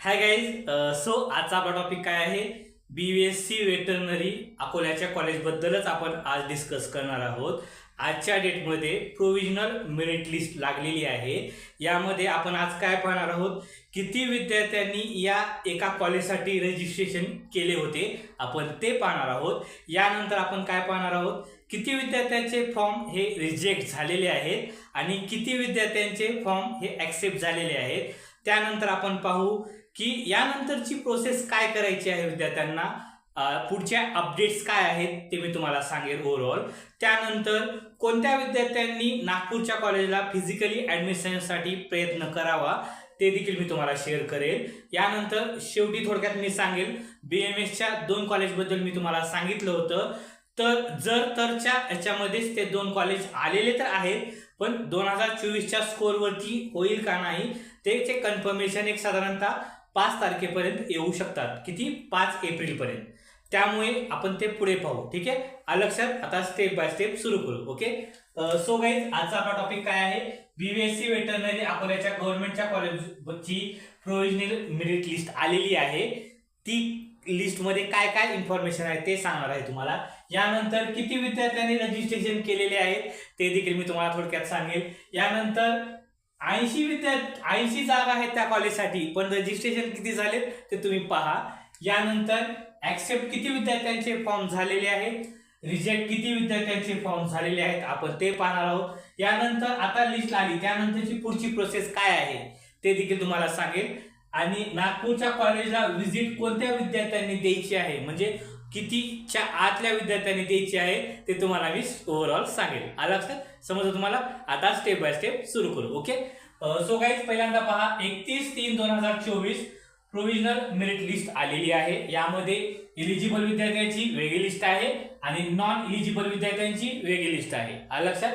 Hi guys so आजचा आपला topic काय आहे? बी एस सी वेटरनरी अकोल्याच्या कॉलेजबद्दलच आपण आज डिस्कस करणार आहोत. आजच्या डेटमध्ये प्रोव्हिजनल मेरिट लिस्ट लागलेली आहे. यामध्ये आपण आज काय पाहणार आहोत? किती विद्यार्थ्यांनी या एका कॉलेजसाठी रजिस्ट्रेशन केले होते? आपण ते पाहणार आहोत. यानंतर आपण काय पाहणार आहोत? किती विद्यार्थ्यांचे फॉर्म हे रिजेक्ट झालेले आहेत आणि किती विद्यार्थ्यांचे फॉर्म हे ॲक्सेप्ट झालेले आहेत? त्यानंतर आपण पाहू की यानंतरची प्रोसेस काय करायची आहे विद्यार्थ्यांना पुढच्या अपडेट्स काय आहेत ते मी तुम्हाला सांगेन ओव्हरऑल त्यानंतर कोणत्या विद्यार्थ्यांनी नागपूरच्या कॉलेजला फिजिकली ॲडमिशनसाठी प्रयत्न करावा ते देखील मी तुम्हाला शेअर करेल. यानंतर शेवटी थोडक्यात मी सांगेल बी एम एसच्या दोन कॉलेजबद्दल मी तुम्हाला सांगितलं होतं. तर जर तरच्या याच्यामध्येच ते दोन कॉलेज आलेले तर आहेत पण दोन हजार चोवीसच्या स्कोअरवरती होईल का नाही त्याचे कन्फर्मेशन एक साधारणतः पाच तारखेपर्यंत येऊ शकतात. किती? पाच एप्रिलपर्यंत. त्यामुळे आपण ते पुढे पाहू. ठीक आहे? अलक्षात लक्षात आता स्टेप बाय स्टेप सुरू करू. ओके सो गाईज आजचा आपला टॉपिक काय आहे? बीबीएससी वेटरनरी अकोल्याच्या गव्हर्नमेंटच्या कॉलेजची प्रोविजनल मेरिट लिस्ट आलेली आहे. ती लिस्टमध्ये काय काय इन्फॉर्मेशन आहे ते सांगणार आहे तुम्हाला. यानंतर किती विद्यार्थ्यांनी रजिस्ट्रेशन केलेले आहेत ते देखील मी तुम्हाला थोडक्यात सांगेल. यानंतर ऐंशी विद्यार्थी ऐंशी जागा आहेत त्या कॉलेजसाठी पण रजिस्ट्रेशन किती झाले ते तुम्ही पहा. यानंतर ऍक्सेप्ट किती विद्यार्थ्यांचे फॉर्म झालेले आहेत? रिजेक्ट किती विद्यार्थ्यांचे फॉर्म झालेले आहेत? आपण ते पाहणार आहोत. यानंतर आता लिस्ट आली. त्यानंतरची पुढची प्रोसेस काय आहे? ते देखील तुम्हाला सांगेल. आणि नागपूरच्या कॉलेजला व्हिजिट कोणत्या विद्यार्थ्यांनी द्यायची आहे? म्हणजे कितीच्या आतल्या विद्यार्थ्यांनी द्यायची आहे ते तुम्हाला मी ओव्हरऑल सांगेल. आलं लक्षात समजा तुम्हाला? आता स्टेप बाय स्टेप सुरू करू ओके सो गाईज पहिल्यांदा पहा एकतीस तीन दोन हजार चोवीस प्रोव्हिजनल मेरिट लिस्ट आलेली आहे. यामध्ये इलिजिबल विद्यार्थ्यांची वेगळी लिस्ट आहे आणि नॉन इलिजिबल विद्यार्थ्यांची वेगळी लिस्ट आहे. आलं लक्षात?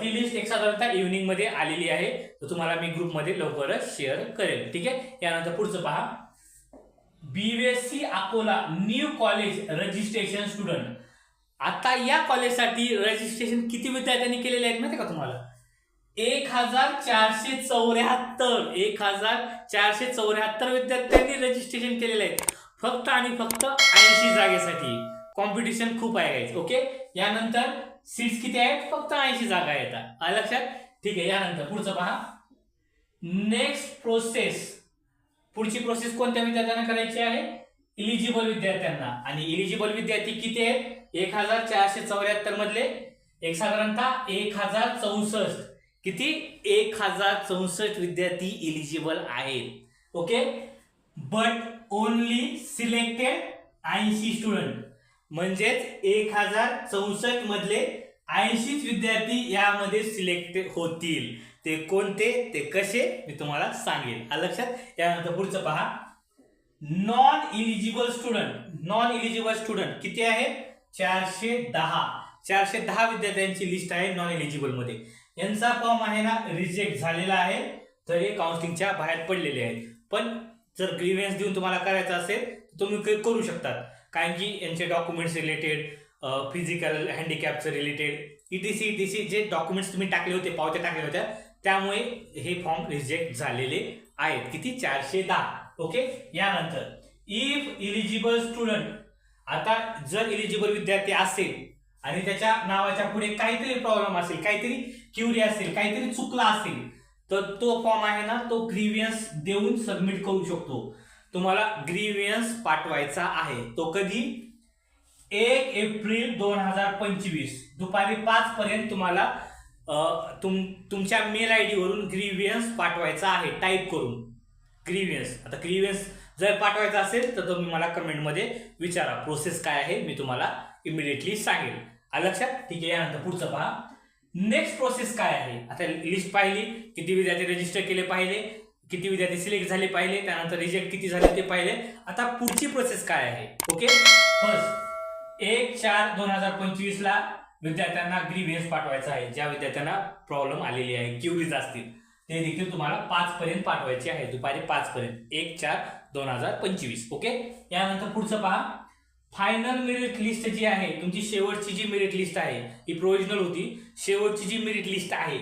ती लिस्ट एक साधारणतः इव्हनिंगमध्ये आलेली आहे. तर तुम्हाला मी ग्रुपमध्ये लवकरच शेअर करेल ठीक आहे? यानंतर पुढचं पहा. BSc Akola new college registration student आता या कॉलेजसाठी रजिस्ट्रेशन किती विद्यार्थ्यांनी केलेले आहेत माहिती का तुम्हाला? एक हजार चारशे चौऱ्याहत्तर एक हजार चारशे चौऱ्याहत्तर विद्यार्थ्यांनी रजिस्ट्रेशन केलेले आहे फक्त आणि फक्त ऐंशी जागेसाठी. कॉम्पिटिशन खूप आहे guys, ओके यानंतर सीट्स किती आहेत? फक्त ऐंशी जागा येतात लक्षात? ठीक आहे यानंतर पुढचं पहा. नेक्स्ट प्रोसेस पुढची प्रोसेस कोणत्या विद्यार्थ्यांना करायची आहे? इलिजिबल विद्यार्थ्यांना. आणि इलिजिबल विद्यार्थी किती आहेत? एक हजार चारशे चौऱ्याहत्तर मधले. एक साधारणतः एक हजार चौसष्ट. किती? एक हजार चौसष्ट विद्यार्थी इलिजिबल आहेत. ओके बट ओनली सिलेक्टेड ऐंशी स्टुडंट म्हणजेच एक हजार चौसष्ट मधले ऐंशीच विद्यार्थी यामध्ये सिलेक्ट होतील. ते कोणते? ते कसे? मी तुम्हाला सांगेल. लक्षात? यानंतर पुढचं पहा. Non eligible student non eligible student किती आहे? चारशे दहा. चारशे दहा विद्यार्थ्यांची लिस्ट आहे नॉन इलिजिबलमध्ये. यांचा फॉर्म आहे ना रिजेक्ट झालेला आहे. तर हे काउन्सिलिंगच्या बाहेर पडलेले आहेत. पण जर ग्रीव्हन्स देऊन तुम्हाला करायचं असेल तर तुम्ही करू शकतात. कारण की यांचे डॉक्युमेंट्स रिलेटेड फिजिकल हँडिकॅपचं रिलेटेड इटीसी इटीसी जे डॉक्युमेंट्स तुम्ही टाकले होते पावत्या टाकल्या होत्या त्यामुळे हे फॉर्म रिजेक्ट झालेले आहेत. किती? चारशे दहा. ओके यानंतर इफ इलिजिबल स्टुडंट आता जर इलिजिबल विद्यार्थी असेल आणि त्याच्या नावाच्या पुढे काहीतरी प्रॉब्लेम असेल काहीतरी क्युरी असेल काहीतरी चुकला असेल तर तो फॉर्म आहे ना तो ग्रीव्हियन्स देऊन सबमिट करू शकतो. तुम्हाला ग्रीव्हियन्स पाठवायचा आहे. तो कधी? एक एप्रिल दोन हजार पंचवीस. दुपारी पाच पर्यंत तुम्हाला तुम तुमच्या मेल आय वरून ग्रीव्हियन्स पाठवायचा आहे. टाईप करून. ग्रीव्हियन्स आता ग्रीवियन्स जर पाठवायचा असेल तर तुम्ही मला कमेंटमध्ये विचारा. प्रोसेस काय आहे मी तुम्हाला इमिडिएटली सांगेल. लक्षात? ठीक आहे यानंतर पुढचं पहा. नेक्स्ट प्रोसेस काय आहे? आता लिस्ट पाहिली किती विद्यार्थी रजिस्टर केले पाहिले किती विद्यार्थी सिलेक्ट झाले पाहिले त्यानंतर रिजेक्ट किती झाले ते पाहिले. आता पुढची प्रोसेस काय आहे? ओके फर्स्ट एक चार दोन हजार पंचवीस ला विद्यार्थ्यांना ग्रीव्हियन्स पाठवायचा आहे. ज्या विद्यार्थ्यांना प्रॉब्लेम आलेली आहे क्युरीज असतील ते देखील तुम्हाला पाच पर्यंत पाठवायचे आहे. दुपारी पाच पर्यंत. एक चार दोन हजार पंचवीस. ओके? यानंतर पुढचं पहा. फायनल मेरिट लिस्ट जी आहे तुमची शेवटची जी मेरिट लिस्ट आहे ही प्रोविजनल होती. शेवटची जी मेरिट लिस्ट आहे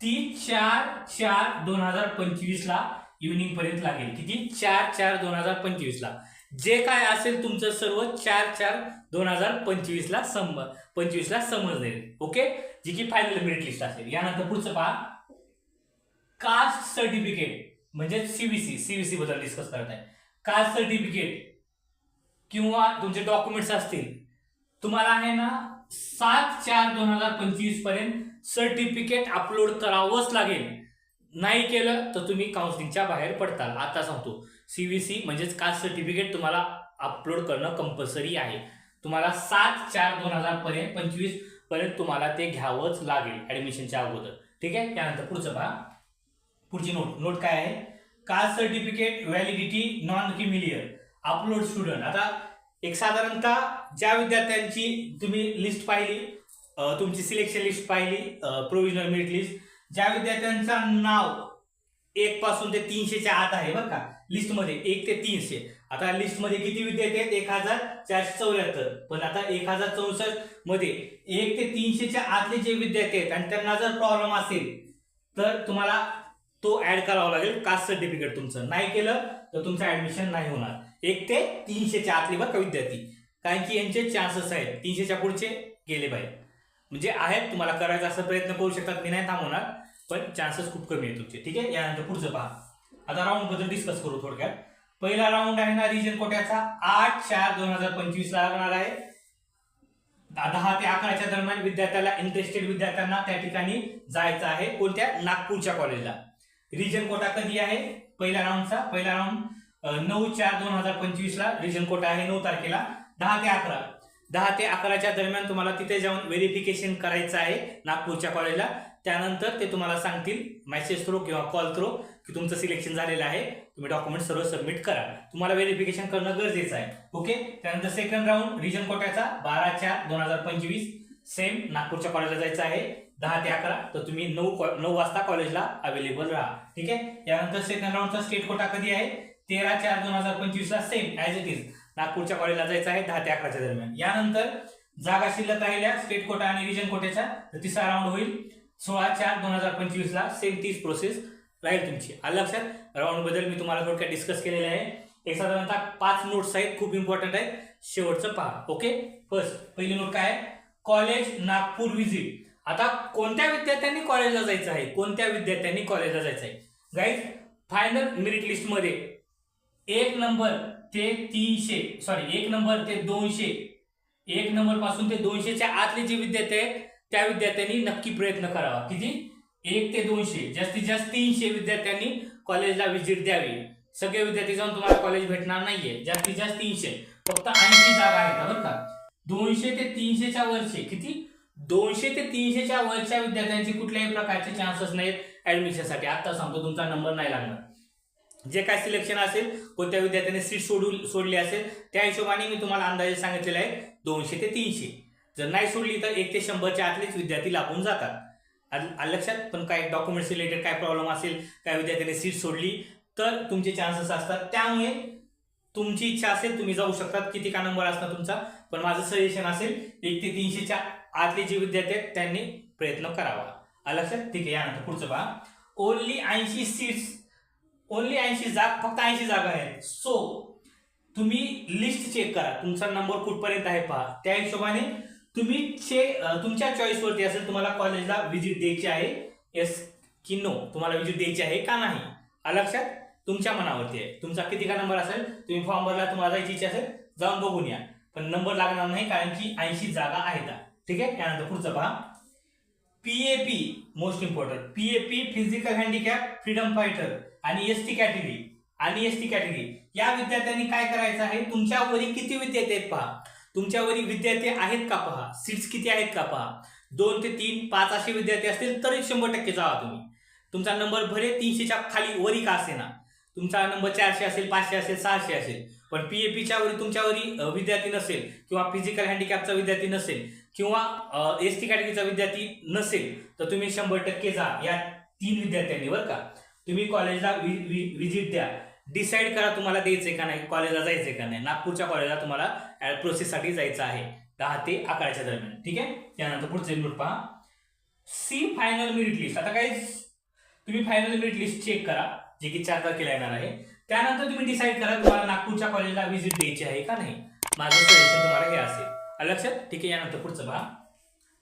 ती चार चार दोन हजार पंचवीस ला इव्हिनिंग पर्यंत लागेल. किती? चार चार दोन हजार पंचवीस ला. जे काय असेल तुमचं सर्व चार चार दोन हजार पंचवीसला सम पंचवीसला समजले ओके जी की फायनल मेरिट लिस्ट असेल. यानंतर पुढचं पहा. कास्ट सर्टिफिकेट म्हणजे सीबीसी सीबीसी बद्दल डिस्कस करत आहे. कास्ट सर्टिफिकेट किंवा तुमचे डॉक्युमेंट्स असतील तुम्हाला आहे ना सात चार दोन हजार पंचवीसपर्यंत सर्टिफिकेट अपलोड करावंच लागेल. नाही केलं तर तुम्ही काउन्सिलिंगच्या बाहेर पडताल. आता सांगतो. सी वी सी म्हणजेच कास्ट सर्टिफिकेट तुम्हाला अपलोड करणं कंपल्सरी आहे. तुम्हाला सात चार दोन हजार पर्यंत पंचवीसपर्यंत तुम्हाला ते घ्यावंच लागेल ॲडमिशनच्या अगोदर. ठीक आहे? त्यानंतर पुढचं पहा. पुढची नोट नोट काय आहे? Caste certificate validity non creamy layer upload student आता एक साधारणतः ज्या विद्यार्थ्यांची तुम्ही लिस्ट पाहिली तुमची सिलेक्शन लिस्ट पाहिली प्रोव्हिजनल मेरिट लिस्ट ज्या विद्यार्थ्यांचं नाव एक पासून ते तीनशेच्या आत आहे बरं का. लिस्टमध्ये एक ते तीनशे. आता लिस्टमध्ये किती विद्यार्थी आहेत? एक हजार चारशे चौऱ्याहत्तर. पण आता एक हजार चौसष्टमध्ये एक ते तीनशेच्या आतले जे विद्यार्थी आहेत आणि त्यांना जर प्रॉब्लेम असेल तर तुम्हाला तो ऍड करावा लागेल कास्ट सर्टिफिकेट तुमचं. नाही केलं तर तुमचं ऍडमिशन नाही होणार. एक ते तीनशेच्या आतले बरं का विद्यार्थी. कारण की यांचे चान्सेस आहेत. तीनशेच्या पुढचे गेले पाहिजे. म्हणजे आहेत तुम्हाला करायचा असा प्रयत्न करू शकतात. मी नाही थांबवणार. पण चान्सेस खूप कमी आहेत तुमचे. ठीक आहे? यानंतर पुढचं पहा. आता राऊंडबद्दल डिस्कस करू थोडक्यात. पहिला राऊंड आहे ना रिजन कोट्याचा. आठ चार दोन हजार पंचवीस ला लागणार आहे. दहा ते अकराच्या दरम्यान विद्यार्थ्याला इंटरेस्टेड विद्यार्थ्यांना त्या ठिकाणी जायचं आहे कोणत्या? नागपूरच्या कॉलेजला रिजन कोटा कधी आहे? पहिल्या राऊंडचा पहिला राऊंड नऊ चार दोन हजार पंचवीस ला रिजन कोटा आहे नऊ तारखेला. दहा ते अकरा. दहा ते अकराच्या दरम्यान तुम्हाला तिथे जाऊन व्हेरिफिकेशन करायचं आहे नागपूरच्या कॉलेजला त्यानंतर ते तुम्हाला सांगतील मेसेज थ्रू किंवा कॉल थ्रू की तुमचं सिलेक्शन झालेलं आहे. तुम्ही डॉक्युमेंट सर्व सबमिट करा. तुम्हाला व्हेरिफिकेशन करणं गरजेचं आहे. ओके त्यानंतर सेकंड राऊंड रिजन कोट्याचा बारा चार दोन हजार पंचवीस. सेम नागपूरच्या कॉलेजला जायचं आहे. दहा ते अकरा. तर तुम्ही नऊ कॉ- नऊ वाजता कॉलेजला अवेलेबल राहा. ठीक आहे? यानंतर सेकंड राऊंडचा स्टेट कोटा कधी आहे? तेरा चार दोन हजार पंचवीसला सेम ॲज इट इज नागपूरच्या कॉलेजला जायचं आहे दहा ते अकराच्या दरम्यान. यानंतर जागा शिल्लक राहिल्या स्टेट कोटा आणि रिजन कोट्याच्या. तर तिसरा राऊंड होईल. सोळा चार दोन हजार पंचवीसला सेम तीच प्रोसेस राहील तुमची. आलं लक्षात? राऊंडबद्दल मी तुम्हाला थोडक्यात डिस्कस केलेले आहे. एक साधारणतः पाच नोट्स आहेत खूप इम्पॉर्टंट आहेत. शेवटचं पहा ओके फर्स्ट पहिली नोट काय आहे? कॉलेज नागपूर विजिट आता कोणत्या विद्यार्थ्यांनी कॉलेजला जायचं आहे? कोणत्या विद्यार्थ्यांनी कॉलेजला जायचं आहे? गाईज फायनल मेरिट लिस्टमध्ये एक नंबर ते तीनशे सॉरी एक नंबर ते दोनशे. एक नंबरपासून ते दोनशेच्या आतले जे विद्यार्थी आहेत त्या विद्यार्थ्यांनी नक्की प्रयत्न करावा. किती? एक ते दोनशे. जास्तीत जास्त तीनशे विद्यार्थ्यांनी कॉलेजला व्हिजिट द्यावी. सगळे विद्यार्थी जाऊन तुम्हाला कॉलेज भेटणार नाहीये. जास्तीत जास्त तीनशे. फक्त ऐंशी जागा आहेत बरं का? दोनशे ते तीनशेच्या वरचे. किती? दोनशे ते तीनशेच्या वरच्या विद्यार्थ्यांचे कुठल्याही प्रकारचे चान्सेस नाहीत ऍडमिशनसाठी आता सांगतो तुमचा नंबर नाही लागणार. जे काय सिलेक्शन असेल कोणत्या विद्यार्थ्याने सीट सोडून सोडली असेल त्या हिशोबाने मी तुम्हाला अंदाजे सांगितलेला आहे दोनशे ते तीनशे. जर नाही सोडली तर एक ते शंभरच्या आतलेच विद्यार्थी लागून जातात. लक्षात पण काय डॉक्युमेंट्स रिलेटेड काय प्रॉब्लेम असेल काय विद्यार्थ्याने सीट सोडली तर तुमचे चान्सेस असतात. त्यामुळे तुमची इच्छा असेल तुम्ही जाऊ शकतात. किती का नंबर असणार तुमचा? पण माझं सजेशन असेल एक ते तीनशेच्या आतले जे विद्यार्थी आहेत त्यांनी प्रयत्न करावा. लक्षात? ठीक आहे यानंतर पुढचं पहा. ओनली ऐंशी सीट्स ओनली ऐंशी जाग फक्त ऐंशी जागा आहेत. सो तुम्ही लिस्ट चेक करा. तुमचा नंबर कुठपर्यंत आहे पहा. त्या हिशोबाने तुम्ही चे तुमच्या चॉईसवरती असेल तुम्हाला कॉलेजला व्हिजिट द्यायची आहे. येस की नो तुम्हाला व्हिजिट द्यायची आहे का नाही? लक्षात तुमच्या मनावरती आहे. तुमचा किती का नंबर असेल तुम्ही फॉर्म भरला तुम्हाला जायची इच्छा असेल जाऊन बघून या. पण नंबर लागणार नाही कारण की ऐंशी जागा आहेत ठीक आहे? त्यानंतर पुढचं पहा. PAP most important PAP physical handicap freedom fighter आणि एस टी कॅटेगरी आणि एस टी कॅटेगरी या विद्यार्थ्यांनी काय करायचं आहे? तुमच्यावरील किती विद्यार्थी आहेत पहा? तुमच्यावरील विद्यार्थी आहेत का पहा? सीट्स किती आहेत का पहा? दोन ते तीन पाच असे विद्यार्थी असतील तरी शंभर टक्के जावा तुम्ही. तुमचा नंबर भले तीनशेच्या खाली वरी का असे ना तुमचा नंबर चारशे असेल पाचशे असेल सहाशे असेल. पण पी ए वरी तुमच्यावरी विद्यार्थी नसेल किंवा फिजिकल हँडिकॅपचा विद्यार्थी नसेल किंवा एस टी कॅटेगरीचा विद्यार्थी नसेल तर तुम्ही शंभर टक्के जा. या तीन विद्यार्थ्यांनी बरं का. तुम्ही कॉलेजला व्हिजिट द्या. डिसाईड करा तुम्हाला द्यायचं का नाही कॉलेजला जायचंय का नाही नागपूरच्या कॉलेजला तुम्हाला प्रोसेससाठी जायचं आहे दहा ते अकराच्या दरम्यान. ठीक आहे? त्यानंतर पुढचे नोट पहा. सी फायनल मेरिट लिस्ट आता काही तुम्ही फायनल मेरिट लिस्ट चेक करा जे की चार तारखेला येणार आहे. त्यानंतर तुम्ही डिसाईड करा तुम्हाला नागपूरच्या कॉलेजला व्हिजिट द्यायची आहे का नाही. माझं सजेशन तुम्हाला हे असेल. लक्षात? ठीक आहे यानंतर पुढचं पहा.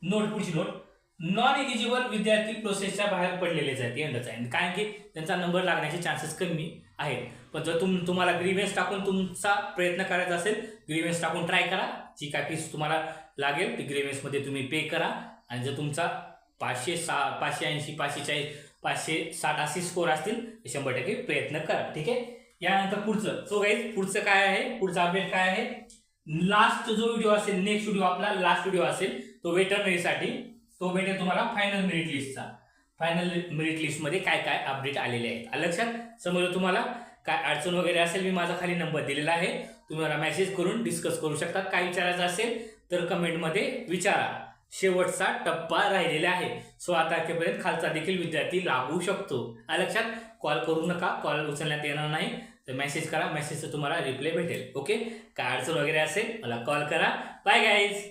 नोट पुढची नोट. नॉन एलिजिबल विद्यार्थी प्रोसेसच्या बाहेर पडलेले आहेत एंडच आहे. कारण की त्यांचा नंबर लागण्याचे चान्सेस कमी आहेत. पण जर तुम तुम्हाला ग्रीवेन्स टाकून तुमचा प्रयत्न करायचा असेल ग्रीवेन्स टाकून ट्राय करा. जी काय फीस तुम्हाला लागेल ती ग्रीवेन्समध्ये तुम्ही पे करा. आणि जर तुमचा पाचशे सा पाचशे ऐंशी पाचशे चाळीस पाचशे साठ असे स्कोर असतील शंभर टक्के प्रयत्न करा. ठीक आहे? यानंतर पुढचं. सो गाईज पुढचं काय आहे? पुढचा अपडेट काय आहे? लास्ट जो व्हिडिओ असेल नेक्स्ट व्हिडिओ आपला लास्ट व्हिडिओ असेल तो वेटरनरीसाठी तो भेटेल तुम्हाला फायनल मेरिट लिस्टचा फायनल मेरिट लिस्टमध्ये काय काय अपडेट आलेले आहेत. लक्षात? समजा तुम्हाला काय अडचण वगैरे असेल मी माझा खाली नंबर दिलेला आहे. तुम्ही मला मेसेज करून डिस्कस करू शकता. काय विचारायचं असेल तर कमेंटमध्ये विचारा. शेवटचा टप्पा राहिलेला आहे. सोळा तारखेपर्यंत खालचा देखील विद्यार्थी लागू शकतो. लक्षात? कॉल करू नका. कॉल उचलण्यात येणार नाही. तर मेसेज करा. मेसेजचं तुम्हाला रिप्लाय भेटेल. ओके काय अडचण वगैरे असेल मला कॉल करा. Bye guys